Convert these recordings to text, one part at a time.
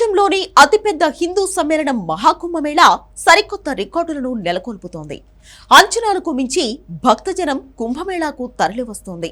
ప్రపంచంలోని అతిపెద్ద హిందూ సమ్మేళనం మహాకుంభమేళా సరికొత్త రికార్డులను నెలకొల్పుతోంది. అంచనాలకు మించి భక్తజనం కుంభమేళాకు తరలివస్తోంది.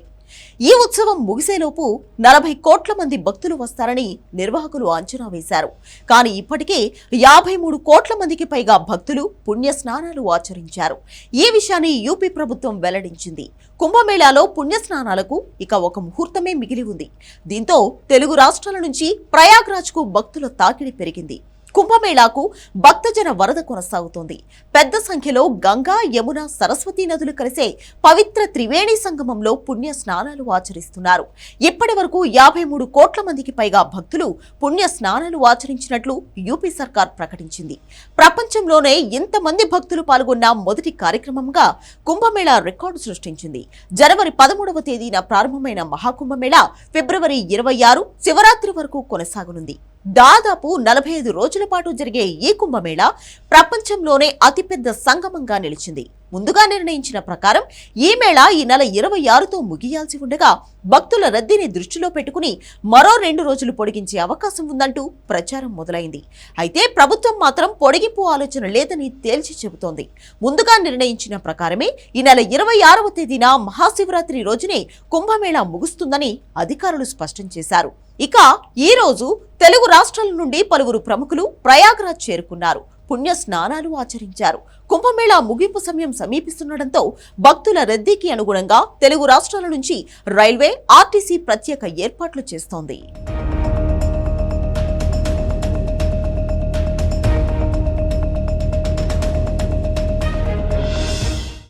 ఈ ఉత్సవం ముగిసేలోపు నలభై కోట్ల మంది భక్తులు వస్తారని నిర్వాహకులు అంచనా వేశారు. కానీ ఇప్పటికే యాభై మూడు కోట్ల మందికి పైగా భక్తులు పుణ్య స్నానాలు ఆచరించారు. ఈ విషయాన్ని యూపీ ప్రభుత్వం వెల్లడించింది. కుంభమేళాలో పుణ్య స్నానాలకు ఇక ఒక ముహూర్తమే మిగిలి ఉంది. దీంతో తెలుగు రాష్ట్రాల నుంచి ప్రయాగ్రాజ్కు భక్తుల తాకిడి పెరిగింది. కుంభమేళాకు భక్తజన వరద కొనసాగుతోంది. పెద్ద సంఖ్యలో గంగా యమున సరస్వతి నదులు కలిసే పవిత్ర త్రివేణి సంగమంలో పుణ్య స్నానాలు ఆచరిస్తున్నారు. ఇప్పటి వరకు యాభై మూడు కోట్ల మందికి పైగా భక్తులు పుణ్య స్నానాలు ఆచరించినట్లు యూపీ సర్కార్ ప్రకటించింది. ప్రపంచంలోనే ఇంతమంది భక్తులు పాల్గొన్న మొదటి కార్యక్రమంగా కుంభమేళా రికార్డు సృష్టించింది. జనవరి పదమూడవ తేదీన ప్రారంభమైన మహాకుంభమేళా ఫిబ్రవరి ఇరవై ఆరు శివరాత్రి వరకు కొనసాగనుంది. దాదాపు నలభై ఐదు రోజుల పాటు జరిగే ఈ కుంభమేళ ప్రపంచంలోనే అతిపెద్ద సంగమంగా నిలిచింది. ముందుగా నిర్ణయించిన ప్రకారం ఈ మేళా ఈ నెల ఇరవై ఆరుతో ముగియాల్సి ఉండగా భక్తుల రద్దీని దృష్టిలో పెట్టుకుని మరో రెండు రోజులు పొడిగించే అవకాశం ఉందంటూ ప్రచారం మొదలైంది. అయితే ప్రభుత్వం మాత్రం పొడిగింపు ఆలోచన లేదని తేల్చి చెబుతోంది. ముందుగా నిర్ణయించిన ప్రకారమే ఈ నెల ఇరవై ఆరవ తేదీన మహాశివరాత్రి రోజునే కుంభమేళా ముగుస్తుందని అధికారులు స్పష్టం చేశారు. ఇక ఈ రోజు తెలుగు రాష్ట్రాల నుండి పలువురు ప్రముఖులు ప్రయాగ్రాజ్ చేరుకున్నారు. పుణ్య స్నానాలు ఆచరించారు. కుంభమేళా ముగింపు సమయం సమీపిస్తుండటంతో భక్తుల రద్దీకి అనుగుణంగా తెలుగు రాష్ట్రాల నుంచి రైల్వే ఆర్టీసీ ప్రత్యేక ఏర్పాట్లు చేస్తోంది.